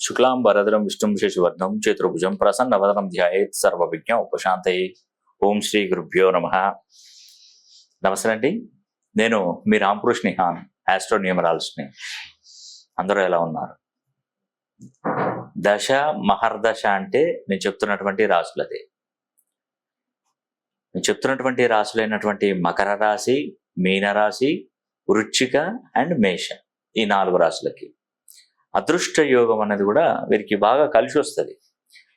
శుక్లాం వరదరం విష్ణుం శశివర్ణం చతుర్భుజం ప్రసన్నవదనం ధ్యాయేత్ సర్వవిజ్ఞ ఉపశాంతయే ఓం శ్రీ గురుభ్యో నమ నమస్తే అండి. నేను మీ రాంపురుష్ నిహాన్ ఆస్ట్రో అందరూ ఎలా ఉన్నారు? దశ మహర్దశ అంటే నేను చెప్తున్నటువంటి రాసులదే నేను చెప్తున్నటువంటి రాసులైనటువంటి మకర రాశి మీనరాశి వృచ్చిక అండ్ మేష ఈ నాలుగు రాశులకి. అదృష్ట యోగం అనేది కూడా వీరికి బాగా కలిసి వస్తుంది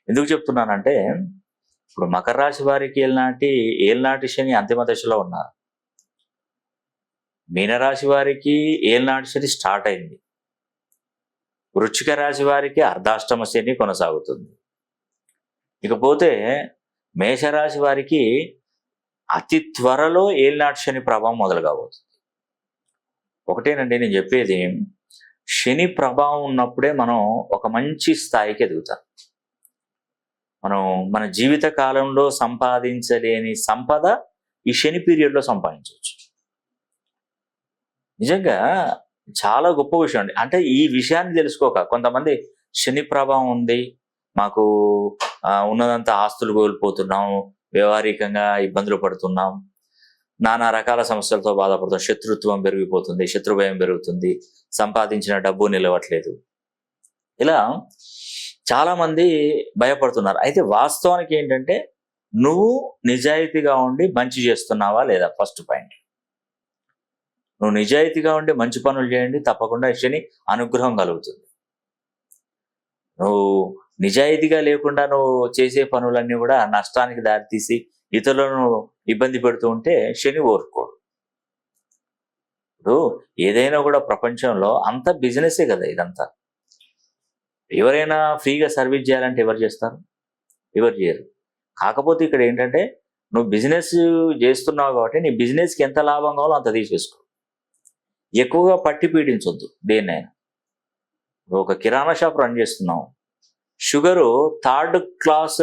ఎందుకు చెప్తున్నానంటే ఇప్పుడు మకర రాశి వారికి ఏళ్ళనాటి ఏళ్ళనాటి శని అంతిమ దశలో ఉన్నారు. మీనరాశి వారికి ఏళ్ళనాటి శని స్టార్ట్ అయింది. వృచ్చిక రాశి వారికి అర్ధాష్టమ శని కొనసాగుతుంది. ఇకపోతే మేషరాశి వారికి అతి త్వరలో ఏళ్ళనాటి శని ప్రభావం మొదలు కాబోతుంది ఒకటేనండి నేను చెప్పేది శని ప్రభావం ఉన్నప్పుడే మనం ఒక మంచి స్థాయికి ఎదుగుతాం. మనం మన జీవిత కాలంలో సంపాదించలేని సంపద ఈ శని పీరియడ్లో సంపాదించవచ్చు. నిజంగా చాలా గొప్ప విషయం అండి. అంటే ఈ విషయాన్ని తెలుసుకోక కొంతమంది శని ప్రభావం ఉంది మాకు ఉన్నదంతా ఆస్తులు కోల్పోతున్నాం వ్యవహారికంగా ఇబ్బందులు పడుతున్నాం నానా రకాల సమస్యలతో బాధపడతాం శత్రుత్వం పెరిగిపోతుంది శత్రుభయం పెరుగుతుంది సంపాదించిన డబ్బు నిలవట్లేదు. ఇలా చాలామంది భయపడుతున్నారు. అయితే వాస్తవానికి ఏంటంటే నువ్వు నిజాయితీగా ఉండి మంచి చేస్తున్నావా లేదా? ఫస్ట్ పాయింట్ నువ్వు నిజాయితీగా ఉండి మంచి పనులు చేయండి తప్పకుండా శని అనుగ్రహం కలుగుతుంది. నువ్వు నిజాయితీగా లేకుండా నువ్వు చేసే పనులన్నీ కూడా నష్టానికి దారితీసి ఇతరులను ఇబ్బంది పెడుతూ ఉంటే శని ఓర్చుకోడు ఇప్పుడు ఏదైనా కూడా ప్రపంచంలో అంత బిజినెసే కదా ఇదంతా. ఎవరైనా ఫ్రీగా సర్వీస్ చేయాలంటే ఎవరు చేస్తారు? ఎవరు చేయరు. కాకపోతే ఇక్కడ ఏంటంటే నువ్వు బిజినెస్ చేస్తున్నావు కాబట్టి నీ బిజినెస్కి ఎంత లాభం కావాలో అంత తీసేసుకో. ఎక్కువగా పట్టి పీడించొద్దు దేన్నైనా. నువ్వు ఒక కిరాణా షాప్ రన్ చేస్తున్నావు. షుగరు థర్డ్ క్లాస్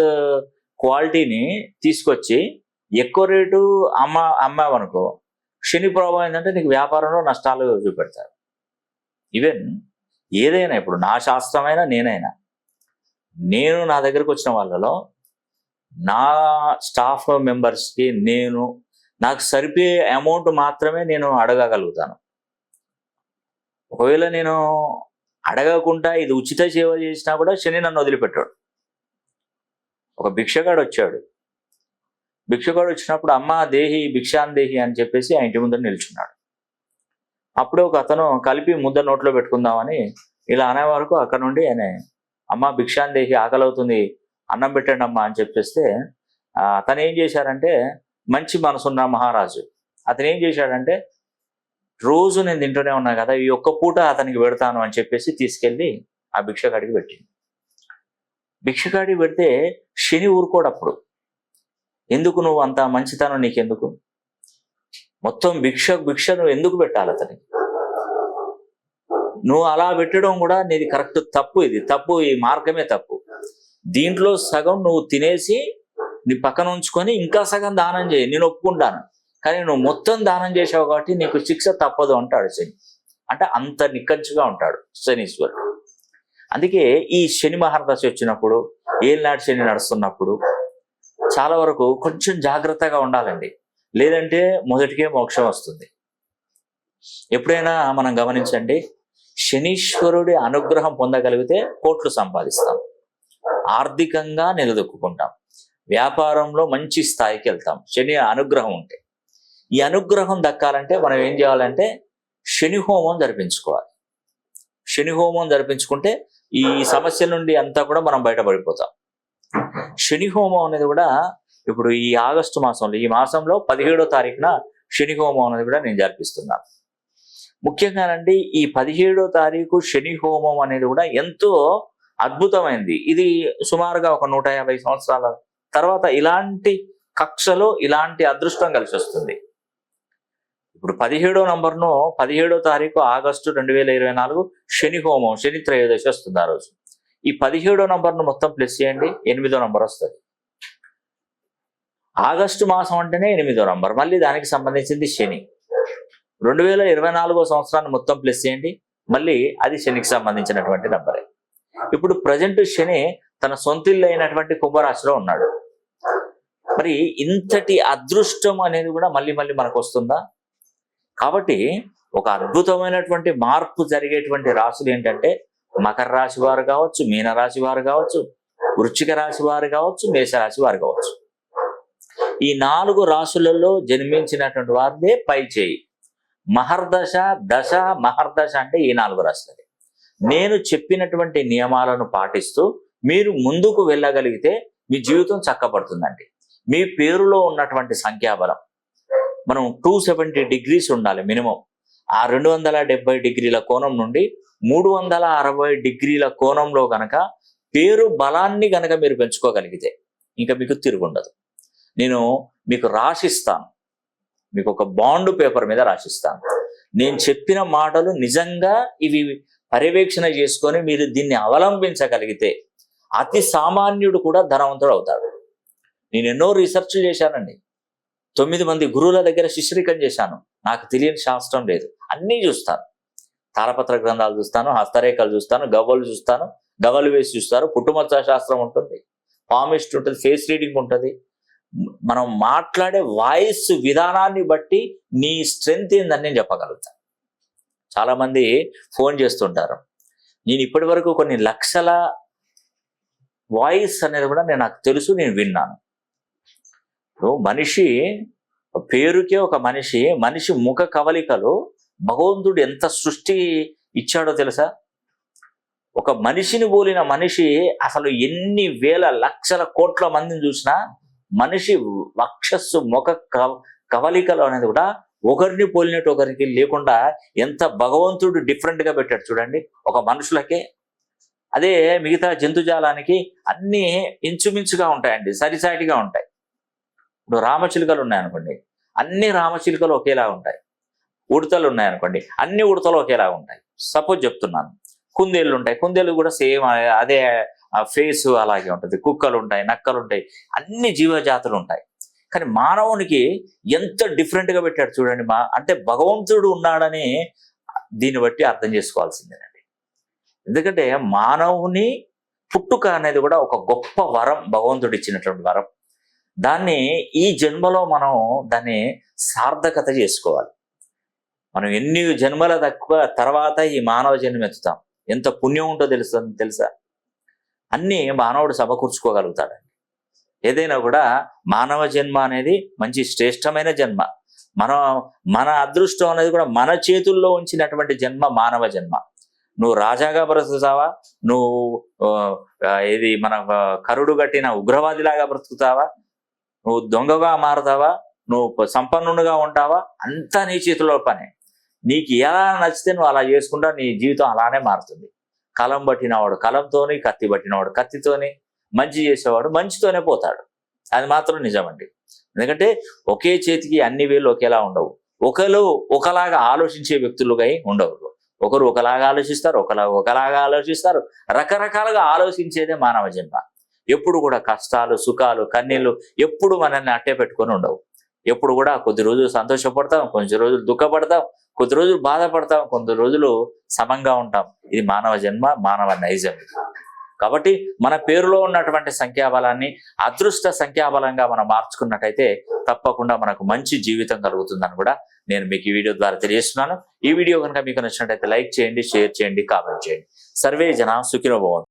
క్వాలిటీని తీసుకొచ్చి ఎక్కువ రేటు అమ్మ అమ్మావనుకో శని ప్రభావం ఏంటంటే నీకు వ్యాపారంలో నష్టాలు చూపెడతారు. ఈవెన్ ఏదైనా ఇప్పుడు నా శాస్త్రమైనా నేనైనా నేను నా దగ్గరకు వచ్చిన వాళ్ళలో నా స్టాఫ్ మెంబర్స్కి నేను నాకు సరిపోయే అమౌంట్ మాత్రమే నేను అడగగలుగుతాను. ఒకవేళ నేను అడగకుండా ఇది ఉచిత సేవ చేసినా కూడా శని నన్ను వదిలిపెట్టాడు. ఒక భిక్షగాడు వచ్చాడు. భిక్షగాడు వచ్చినప్పుడు అమ్మ దేహి భిక్షాందేహి అని చెప్పేసి ఆ ఇంటి ముందర నిల్చున్నాడు. అప్పుడే ఒక అతను కలిపి ముద్ద నోట్లో పెట్టుకుందామని ఇలా అనే వరకు అక్కడ నుండి ఆయన అమ్మ భిక్షాందేహి ఆకలి అవుతుంది అన్నం పెట్టండి అమ్మా అని చెప్పేస్తే అతను ఏం చేశారంటే మంచి మనసున్న మహారాజు. అతను ఏం చేశాడంటే రోజు నేను తింటూనే ఉన్నా కదా ఈ ఒక్క పూట అతనికి పెడతాను అని చెప్పేసి తీసుకెళ్ళి ఆ భిక్షగాడికి పెట్టింది. భిక్షగాడికి పెడితే శని ఊరుకోడప్పుడు ఎందుకు నువ్వు అంత మంచితనం నీకెందుకు? మొత్తం భిక్ష భిక్ష నువ్వు ఎందుకు పెట్టాలి అతనికి? నువ్వు అలా పెట్టడం కూడా నీది కరెక్ట్ తప్పు ఇది. తప్పు ఈ మార్గమే తప్పు. దీంట్లో సగం నువ్వు తినేసి నీ పక్కన ఉంచుకొని ఇంకా సగం దానం చేయి. నేను ఒప్పుకుంటాను. కానీ నువ్వు మొత్తం దానం చేసావు కాబట్టి నీకు శిక్ష తప్పదు అంటాడు శని. అంటే అంత నిక్కంచుగా ఉంటాడు శనీశ్వరుడు. అందుకే ఈ శని మహారదశి వచ్చినప్పుడు ఏళ్ళనాటి శని నడుస్తున్నప్పుడు చాలా వరకు కొంచెం జాగ్రత్తగా ఉండాలండి. లేదంటే మొదటికే మోక్షం వస్తుంది. ఎప్పుడైనా మనం గమనించండి శనీశ్వరుడి అనుగ్రహం పొందగలిగితే కోట్లు సంపాదిస్తాం. ఆర్థికంగా నిలదొక్కుంటాం వ్యాపారంలో మంచి స్థాయికి వెళ్తాం. శని అనుగ్రహం ఉంటే. ఈ అనుగ్రహం దక్కాలంటే మనం ఏం చేయాలంటే శని హోమం జరిపించుకోవాలి. శని హోమం జరిపించుకుంటే ఈ సమస్య నుండి అంతా కూడా మనం బయటపడిపోతాం. శని హోమం అనేది కూడా ఇప్పుడు ఈ ఆగస్టు మాసంలో ఈ మాసంలో పదిహేడో తారీఖున శని హోమం అనేది కూడా నేను జరిపిస్తున్నాను ముఖ్యంగానండి ఈ పదిహేడో తారీఖు శని హోమం అనేది కూడా ఎంతో అద్భుతమైంది. ఇది సుమారుగా ఒక నూట యాభై సంవత్సరాల తర్వాత ఇలాంటి కక్షలో ఇలాంటి అదృష్టం కలిసి వస్తుంది. ఇప్పుడు పదిహేడో నంబర్ను పదిహేడో తారీఖు ఆగస్టు రెండు వేల ఇరవై నాలుగు శని హోమం శని త్రయోదశి వస్తుంది ఆ రోజు. ఈ పదిహేడో నంబర్ను మొత్తం ప్లస్ చేయండి ఎనిమిదో నంబర్ వస్తుంది. ఆగస్టు మాసం అంటేనే ఎనిమిదో నంబర్. మళ్ళీ దానికి సంబంధించింది శని. రెండు వేల ఇరవై నాలుగో సంవత్సరాన్ని మొత్తం ప్లస్ చేయండి మళ్ళీ అది శనికి సంబంధించినటువంటి నంబరే. ఇప్పుడు ప్రజెంట్ శని తన సొంతిల్లు అయినటువంటి కుంభరాశిలో ఉన్నాడు. మరి ఇంతటి అదృష్టం అనేది కూడా మళ్ళీ మళ్ళీ మనకు వస్తుందా? కాబట్టి ఒక అద్భుతమైనటువంటి మార్పు జరిగేటువంటి రాశులు ఏంటంటే మకర రాశి వారు కావచ్చు మీనరాశి వారు కావచ్చు వృశ్చిక రాశి వారు కావచ్చు మేషరాశి వారు కావచ్చు. ఈ నాలుగు రాశులలో జన్మించినటువంటి వారిదే పై చేయి. మహర్దశ దశ మహర్దశ అంటే ఈ నాలుగు రాశులది నేను చెప్పినటువంటి నియమాలను పాటిస్తూ మీరు ముందుకు వెళ్ళగలిగితే మీ జీవితం చక్కబడుతుందండి. మీ పేరులో ఉన్నటువంటి సంఖ్యాబలం. మనం టూ సెవెంటీ డిగ్రీస్ ఉండాలి మినిమం. ఆ రెండు వందల డెబ్బై డిగ్రీల కోణం నుండి మూడు వందల అరవై డిగ్రీల కోణంలో గనక పేరు బలాన్ని గనక మీరు పెంచుకోగలిగితే ఇంకా మీకు తిరుగుండదు. నేను మీకు రాసిస్తాను. మీకు ఒక బాండ్ పేపర్ మీద రాసిస్తాను. నేను చెప్పిన మాటలు నిజంగా ఇవి పర్యవేక్షణ చేసుకొని మీరు దీన్ని అవలంబించగలిగితే అతి సామాన్యుడు కూడా ధనవంతుడు అవుతాడు. నేను ఎన్నో రీసెర్చ్లు చేశానండి. తొమ్మిది మంది గురువుల దగ్గర శిష్యరికం చేశాను. నాకు తెలియని శాస్త్రం లేదు. అన్నీ చూస్తాను. తారపత్ర గ్రంథాలు చూస్తాను హస్తరేఖలు చూస్తాను గవ్వలు చూస్తాను గవ్వలు వేసి చూస్తారు. పుట్టుమచ్చ శాస్త్రం ఉంటుంది. పామిస్ట్ ఉంటుంది ఫేస్ రీడింగ్ ఉంటుంది. మనం మాట్లాడే వాయిస్ విధానాన్ని బట్టి నీ స్ట్రెంగ్త్ ఏందని నేను చెప్పగలుగుతాను చాలామంది ఫోన్ చేస్తుంటారు. నేను ఇప్పటి వరకు కొన్ని లక్షల వాయిస్ అనేది కూడా నేను నాకు తెలుసు నేను విన్నాను. మనిషి పేరుకే ఒక మనిషి మనిషి ముఖ కవలికలు భగవంతుడు ఎంత సృష్టి ఇచ్చాడో తెలుసా? ఒక మనిషిని పోలిన మనిషి అసలు ఎన్ని వేల లక్షల కోట్ల మందిని చూసినా మనిషి వక్షస్సు ముఖ కవ- కవలికలు అనేది కూడా ఒకరిని పోలినట్టు ఒకరికి లేకుండా ఎంత భగవంతుడు డిఫరెంట్గా పెట్టాడు చూడండి. ఒక మనుషులకే. అదే మిగతా జంతుజాలానికి అన్ని ఇంచుమించుగా ఉంటాయండి సరిసాటిగా ఉంటాయి. ఇప్పుడు రామచిలుకలు ఉన్నాయనుకోండి అన్ని రామచిలుకలు ఒకేలా ఉంటాయి. ఉడతలు ఉన్నాయనుకోండి అన్ని ఉడతలు ఒకేలా ఉంటాయి. సపోజ్ చెప్తున్నాను కుందేళ్ళు ఉంటాయి. కుందేళ్ళు కూడా సేమ్ అదే ఫేస్ అలాగే ఉంటుంది. కుక్కలు ఉంటాయి నక్కలు ఉంటాయి. అన్ని జీవజాతులు ఉంటాయి. కానీ మానవునికి ఎంత డిఫరెంట్గా పెట్టాడు చూడండి మా అంటే భగవంతుడు ఉన్నాడని దీన్ని బట్టి అర్థం చేసుకోవాల్సిందేనండి. ఎందుకంటే మానవుని పుట్టుక అనేది కూడా ఒక గొప్ప వరం భగవంతుడు ఇచ్చినటువంటి వరం. దాన్ని ఈ జన్మలో మనం దాన్ని సార్థకత చేసుకోవాలి. మనం ఎన్ని జన్మల తక్కువ తర్వాత ఈ మానవ జన్మ ఎత్తుతాం? ఎంత పుణ్యం ఉంటో తెలుసా? తెలుసా? అన్నీ మానవుడు సమకూర్చుకోగలుగుతాడండి ఏదైనా కూడా మానవ జన్మ అనేది మంచి శ్రేష్టమైన జన్మ. మన మన అదృష్టం అనేది కూడా మన చేతుల్లో ఉంచినటువంటి జన్మ మానవ జన్మ. నువ్వు రాజాగా బ్రతుకుతావా? నువ్వు ఇది మన కరుడు కట్టిన ఉగ్రవాదిలాగా బ్రతుకుతావా? నువ్వు దొంగగా మారతావా? నువ్వు సంపన్నుడుగా ఉంటావా? అంతా నీ చేతిలో పనే. నీకు ఎలా నచ్చితే నువ్వు అలా చేసుకుంటా నీ జీవితం అలానే మారుతుంది. కలం పట్టినవాడు కలంతోని కత్తి పట్టినవాడు కత్తితోని మంచి చేసేవాడు మంచితోనే పోతాడు. అది మాత్రం నిజమండి. ఎందుకంటే ఒకే చేతికి అన్ని వేళ్ళు ఒకేలా ఉండవు. ఒకరు ఒకలాగా ఆలోచించే వ్యక్తులుగా ఉండవు. ఒకరు ఒకలాగా ఆలోచిస్తారు ఒకలా ఒకలాగా ఆలోచిస్తారు. రకరకాలుగా ఆలోచించేదే మానవ జన్మ. ఎప్పుడు కూడా కష్టాలు సుఖాలు కన్నీళ్ళు ఎప్పుడు మనల్ని అట్టే పెట్టుకొని ఉండవు. ఎప్పుడు కూడా కొద్ది రోజులు సంతోషపడతాం కొంచెం రోజులు దుఃఖపడతాం కొద్ది రోజులు బాధపడతాం కొద్ది రోజులు సమంగా ఉంటాం. ఇది మానవ జన్మ మానవ నైజం కాబట్టి మన పేరులో ఉన్నటువంటి సంఖ్యాబలాన్ని అదృష్ట సంఖ్యాబలంగా మనం మార్చుకున్నట్టయితే తప్పకుండా మనకు మంచి జీవితం కలుగుతుందని కూడా నేను మీకు ఈ వీడియో ద్వారా తెలియజేస్తున్నాను. ఈ వీడియో కనుక మీకు నచ్చినట్టయితే లైక్ చేయండి షేర్ చేయండి కామెంట్ చేయండి. సర్వే జన సుఖినోభవం